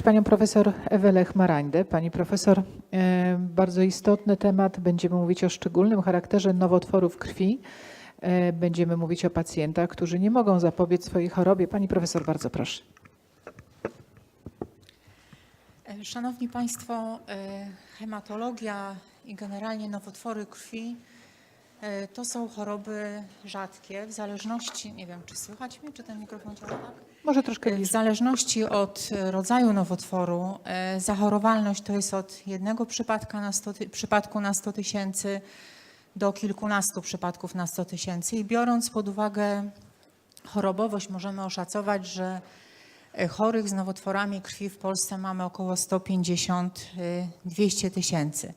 panią profesor Ewę Lech-Marańdę. Pani profesor, e, bardzo istotny temat. Będziemy mówić o szczególnym charakterze nowotworów krwi. E, Będziemy mówić o pacjentach, którzy nie mogą zapobiec swojej chorobie. Pani profesor, bardzo proszę. E, Szanowni Państwo, hematologia i generalnie nowotwory krwi to są choroby rzadkie w zależności, nie wiem czy słychać mnie, czy ten mikrofon działa tak? Może troszkę W bliżej. zależności od e, rodzaju nowotworu e, zachorowalność to jest od jednego przypadka na 100, ty- przypadku na 100 tysięcy do kilkunastu przypadków na 100 tysięcy i biorąc pod uwagę chorobowość możemy oszacować, że e, chorych z nowotworami krwi w Polsce mamy około 150-200 tysięcy.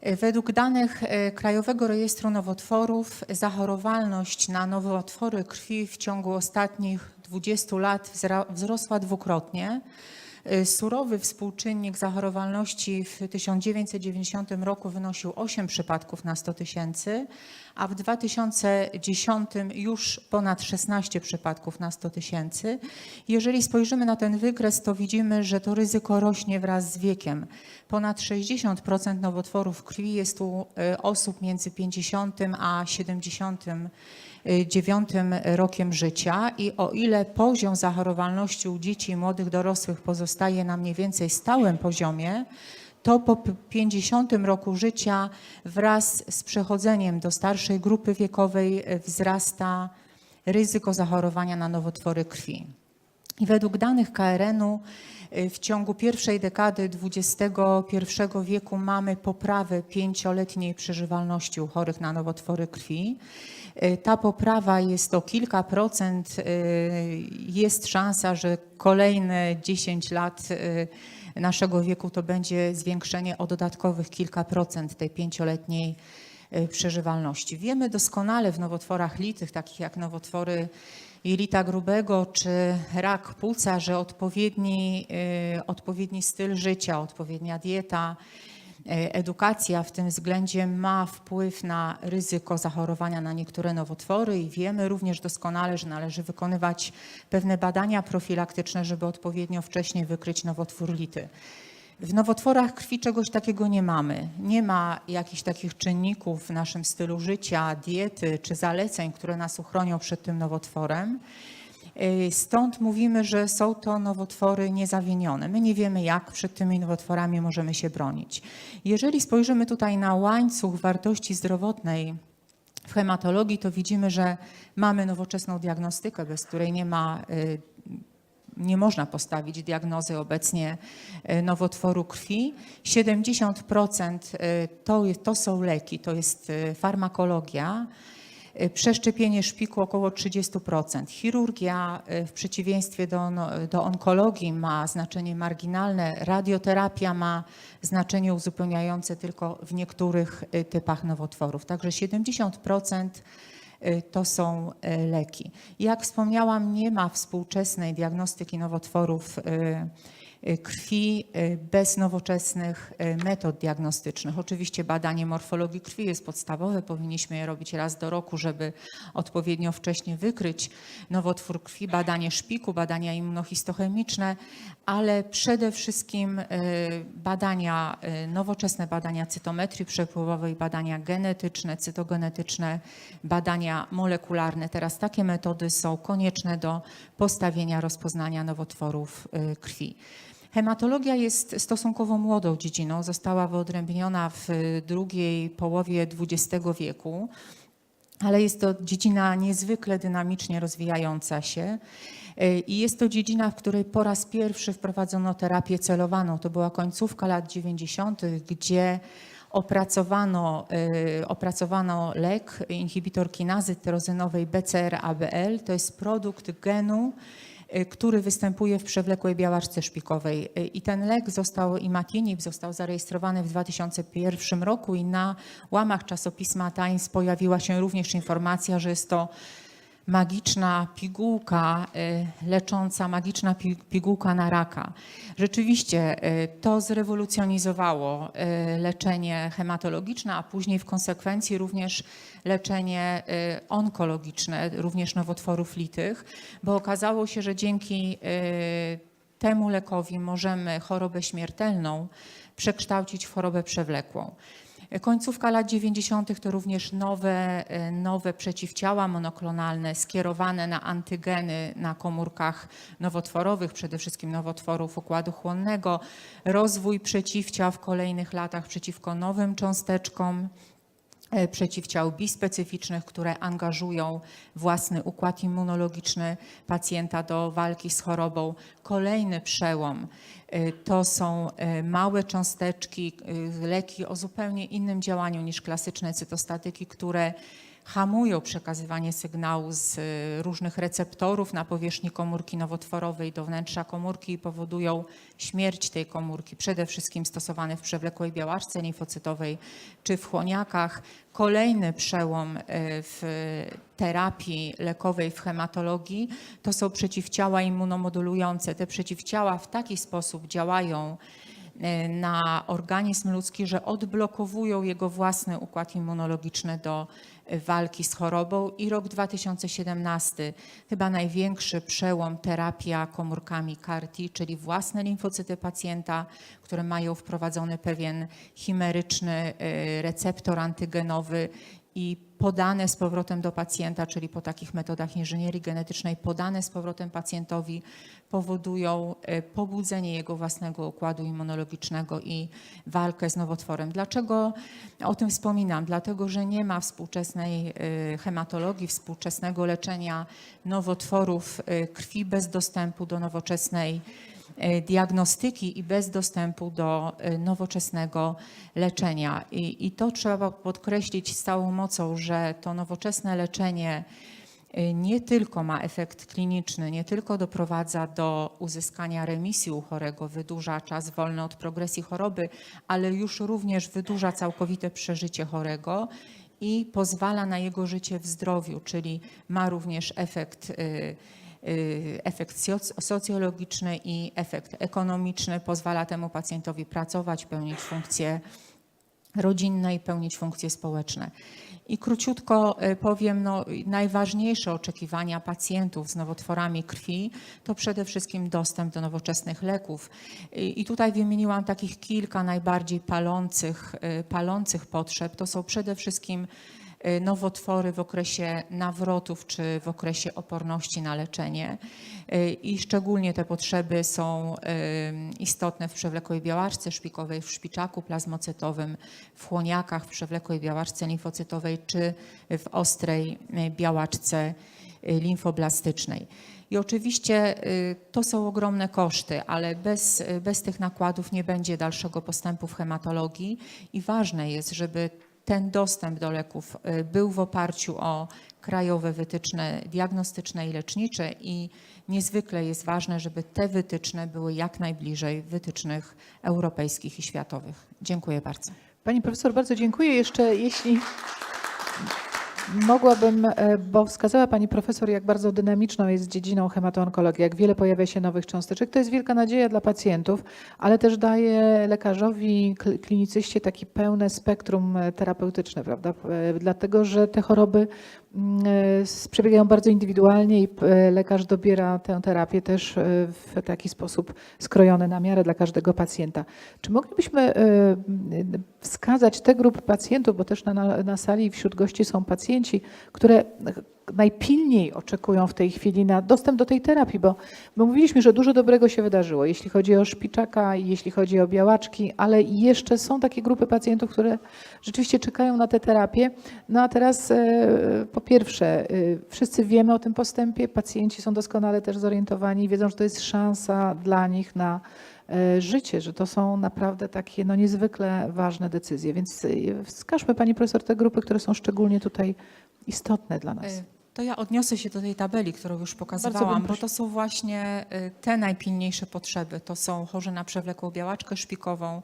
E, Według danych e, Krajowego Rejestru Nowotworów zachorowalność na nowotwory krwi w ciągu ostatnich 20 lat wzrosła dwukrotnie. E, Surowy współczynnik zachorowalności w 1990 roku wynosił 8 przypadków na 100 tysięcy, a w 2010 już ponad 16 przypadków na 100 tysięcy. Jeżeli spojrzymy na ten wykres, to widzimy, że to ryzyko rośnie wraz z wiekiem. Ponad 60% nowotworów krwi jest u e, osób między 50 a 79 rokiem życia i o ile poziom zachorowalności u dzieci i młodych dorosłych pozostaje na mniej więcej stałym poziomie, to po p- 50 roku życia wraz z przechodzeniem do starszej grupy wiekowej e, wzrasta ryzyko zachorowania na nowotwory krwi. I według danych KRN-u y, w ciągu pierwszej dekady XXI wieku mamy poprawę pięcioletniej przeżywalności u chorych na nowotwory krwi. Y, Ta poprawa jest o kilka procent. y, Jest szansa, że kolejne 10 lat y, naszego wieku to będzie zwiększenie o dodatkowych kilka procent tej pięcioletniej y, przeżywalności. Wiemy doskonale w nowotworach litych, takich jak nowotwory jelita grubego czy rak płuca, że odpowiedni, y, odpowiedni styl życia, odpowiednia dieta, y, edukacja w tym względzie ma wpływ na ryzyko zachorowania na niektóre nowotwory i wiemy również doskonale, że należy wykonywać pewne badania profilaktyczne, żeby odpowiednio wcześnie wykryć nowotwór lity. W nowotworach krwi czegoś takiego nie mamy. Nie ma jakichś takich czynników w naszym stylu życia, diety czy zaleceń, które nas uchronią przed tym nowotworem. Yy, Stąd mówimy, że są to nowotwory niezawinione. My nie wiemy, jak przed tymi nowotworami możemy się bronić. Jeżeli spojrzymy tutaj na łańcuch wartości zdrowotnej w hematologii, to widzimy, że mamy nowoczesną diagnostykę, bez której nie ma y, nie można postawić diagnozy obecnie e, nowotworu krwi. 70% e, to, to są leki, to jest e, farmakologia. Przeszczepienie szpiku około 30%. Chirurgia w przeciwieństwie do, do onkologii ma znaczenie marginalne. Radioterapia ma znaczenie uzupełniające tylko w niektórych typach nowotworów. Także 70% y, to są y, leki. Jak wspomniałam, nie ma współczesnej diagnostyki nowotworów y, y, krwi y, bez nowoczesnych y, metod diagnostycznych. Oczywiście badanie morfologii krwi jest podstawowe, powinniśmy je robić raz do roku, żeby odpowiednio wcześnie wykryć nowotwór krwi, badanie szpiku, badania immunohistochemiczne, ale przede wszystkim badania, nowoczesne badania cytometrii przepływowej, badania genetyczne, cytogenetyczne, badania molekularne. Teraz takie metody są konieczne do postawienia rozpoznania nowotworów krwi. Hematologia jest stosunkowo młodą dziedziną, została wyodrębniona w y, drugiej połowie XX wieku ale jest to dziedzina niezwykle dynamicznie rozwijająca się. Y, I jest to dziedzina, w której po raz pierwszy wprowadzono terapię celowaną. To była końcówka lat 90., gdzie opracowano, y, opracowano lek, inhibitor kinazy tyrozynowej BCR-ABL. To jest produkt genu, który występuje w przewlekłej białaczce szpikowej. Y, I ten lek został, imatinib został zarejestrowany w 2001 roku i na łamach czasopisma Times pojawiła się również informacja, że jest to magiczna pigułka y, lecząca, magiczna pi- pigułka na raka. Rzeczywiście y, to zrewolucjonizowało y, leczenie hematologiczne, a później w konsekwencji również leczenie onkologiczne, również nowotworów litych, bo okazało się, że dzięki temu lekowi możemy chorobę śmiertelną przekształcić w chorobę przewlekłą. Końcówka lat 90. to również nowe, e, nowe przeciwciała monoklonalne skierowane na antygeny na komórkach nowotworowych, przede wszystkim nowotworów układu chłonnego, rozwój przeciwciał w kolejnych latach przeciwko nowym cząsteczkom przeciwciał bispecyficznych, które angażują własny układ immunologiczny pacjenta do walki z chorobą. Kolejny przełom e, to są e, małe cząsteczki, e, leki o zupełnie innym działaniu niż klasyczne cytostatyki, które hamują przekazywanie sygnału z e, różnych receptorów na powierzchni komórki nowotworowej do wnętrza komórki i powodują śmierć tej komórki, przede wszystkim stosowane w przewlekłej białaczce limfocytowej czy w chłoniakach. Kolejny przełom e, w terapii lekowej w hematologii to są przeciwciała immunomodulujące. Te przeciwciała w taki sposób działają na organizm ludzki, że odblokowują jego własny układ immunologiczny do e, walki z chorobą. I rok 2017, chyba największy przełom terapia komórkami CAR-T, czyli własne limfocyty pacjenta, które mają wprowadzony pewien chimeryczny e, receptor antygenowy i podane z powrotem do pacjenta, czyli po takich metodach inżynierii genetycznej, podane z powrotem pacjentowi, powodują e, pobudzenie jego własnego układu immunologicznego i walkę z nowotworem. Dlaczego o tym wspominam? Dlatego, że nie ma współczesnej e, hematologii, współczesnego leczenia nowotworów e, krwi bez dostępu do nowoczesnej diagnostyki i bez dostępu do e, nowoczesnego leczenia. I, I to trzeba podkreślić z całą mocą, że to nowoczesne leczenie e, nie tylko ma efekt kliniczny, nie tylko doprowadza do uzyskania remisji u chorego, wydłuża czas wolny od progresji choroby, ale już również wydłuża całkowite przeżycie chorego i pozwala na jego życie w zdrowiu, czyli ma również efekt. Efekt soc- socjologiczny i efekt ekonomiczny pozwala temu pacjentowi pracować, pełnić funkcje rodzinne i pełnić funkcje społeczne. I króciutko y, powiem, no, najważniejsze oczekiwania pacjentów z nowotworami krwi to przede wszystkim dostęp do nowoczesnych leków. I, i tutaj wymieniłam takich kilka najbardziej palących, y, palących potrzeb. To są przede wszystkim y, nowotwory w okresie nawrotów czy w okresie oporności na leczenie. Y, I szczególnie te potrzeby są y, istotne w przewlekłej białaczce szpikowej, w szpiczaku plazmocytowym, w chłoniakach, w przewlekłej białaczce limfocytowej czy w ostrej y, białaczce y, limfoblastycznej. I oczywiście y, to są ogromne koszty, ale bez, y, bez tych nakładów nie będzie dalszego postępu w hematologii i ważne jest, żeby ten dostęp do leków y, był w oparciu o krajowe wytyczne diagnostyczne i lecznicze i niezwykle jest ważne, żeby te wytyczne były jak najbliżej wytycznych europejskich i światowych. Dziękuję bardzo. Pani profesor, bardzo dziękuję. Jeszcze jeśli mogłabym, e, bo wskazała pani profesor, jak bardzo dynamiczną jest dziedziną hematoonkologii, jak wiele pojawia się nowych cząsteczek. To jest wielka nadzieja dla pacjentów, ale też daje lekarzowi, kl- klinicyście takie pełne spektrum e, terapeutyczne, prawda? E, Dlatego, że te choroby przebiegają bardzo indywidualnie i e, lekarz dobiera tę terapię też e, w taki sposób skrojony na miarę dla każdego pacjenta. Czy moglibyśmy wskazać te grupy pacjentów, bo też na, na sali wśród gości są pacjenci, które najpilniej oczekują w tej chwili na dostęp do tej terapii, bo my mówiliśmy, że dużo dobrego się wydarzyło, jeśli chodzi o szpiczaka i jeśli chodzi o białaczki, ale jeszcze są takie grupy pacjentów, które rzeczywiście czekają na tę terapię. No a teraz e, po pierwsze, e, wszyscy wiemy o tym postępie, pacjenci są doskonale też zorientowani, wiedzą, że to jest szansa dla nich na e, życie, że to są naprawdę takie no, niezwykle ważne decyzje. Więc wskażmy Pani Profesor te grupy, które są szczególnie tutaj istotne dla nas. To ja odniosę się do tej tabeli, którą już pokazywałam, bo to są właśnie e, te najpilniejsze potrzeby. To są chorzy na przewlekłą białaczkę szpikową,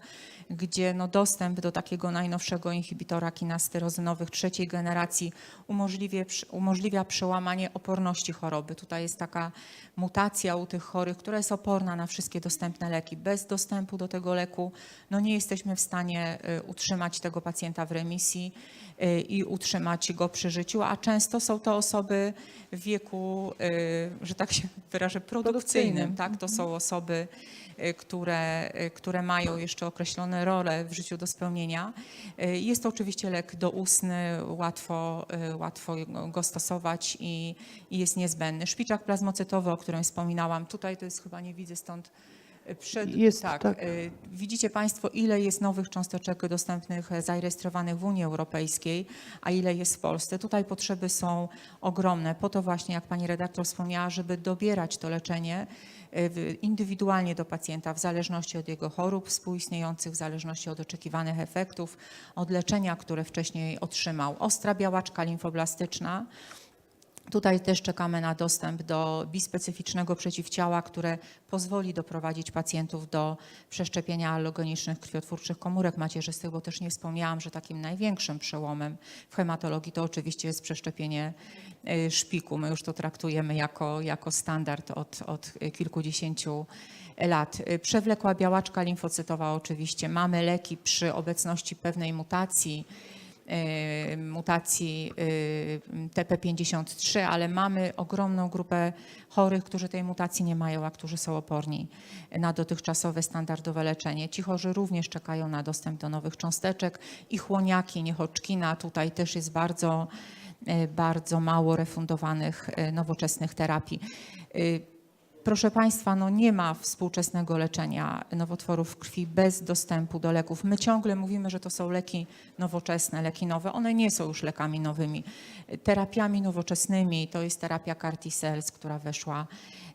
gdzie no dostęp do takiego najnowszego inhibitora kinas tyrozynowych trzeciej generacji umożliwia, umożliwia przełamanie oporności choroby. Tutaj jest taka mutacja u tych chorych, która jest oporna na wszystkie dostępne leki. Bez dostępu do tego leku no nie jesteśmy w stanie e, utrzymać tego pacjenta w remisji e, i utrzymać go przy życiu, a często są to osoby, w wieku, y, że tak się wyrażę, produkcyjnym. Produkcyjnym. Tak? To są osoby, y, które, y, które mają jeszcze określone role w życiu do spełnienia. Y, Jest to oczywiście lek doustny, łatwo, y, łatwo go stosować i, i jest niezbędny. Szpiczak plazmocytowy, o którym wspominałam, tutaj to jest chyba nie widzę stąd y, przed, Jest, tak, tak. y, Widzicie Państwo, ile jest nowych cząsteczek dostępnych, e, zarejestrowanych w Unii Europejskiej, a ile jest w Polsce. Tutaj potrzeby są ogromne. Po to właśnie, jak Pani redaktor wspomniała, żeby dobierać to leczenie indywidualnie do pacjenta, w zależności od jego chorób współistniejących, w zależności od oczekiwanych efektów, od leczenia, które wcześniej otrzymał. Ostra białaczka limfoblastyczna, Tutaj też czekamy na dostęp do bispecyficznego przeciwciała, które pozwoli doprowadzić pacjentów do przeszczepienia allogenicznych krwiotwórczych komórek macierzystych, bo też nie wspomniałam, że takim największym przełomem w hematologii to oczywiście jest przeszczepienie y, szpiku. My już to traktujemy jako, jako standard od, od kilkudziesięciu lat. Y, Przewlekła białaczka limfocytowa oczywiście. Mamy leki przy obecności pewnej mutacji, mutacji y, TP53, ale mamy ogromną grupę chorych, którzy tej mutacji nie mają, a którzy są oporni na dotychczasowe standardowe leczenie. Ci chorzy również czekają na dostęp do nowych cząsteczek i chłoniaki, niechoczkina. Tutaj też jest bardzo, y, bardzo mało refundowanych y, nowoczesnych terapii. Proszę Państwa, no nie ma współczesnego leczenia nowotworów krwi bez dostępu do leków. My ciągle mówimy, że to są leki nowoczesne, leki nowe. One nie są już lekami nowymi. Terapiami nowoczesnymi to jest terapia CAR T-cells, która weszła,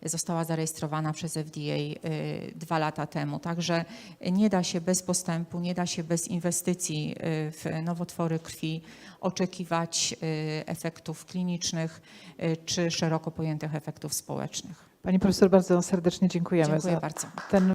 została zarejestrowana przez FDA y, dwa lata temu. Także nie da się bez postępu, nie da się bez inwestycji y, w nowotwory krwi oczekiwać y, efektów klinicznych czy szeroko pojętych efektów społecznych. Pani profesor, bardzo serdecznie dziękujemy Dziękuję za bardzo. ten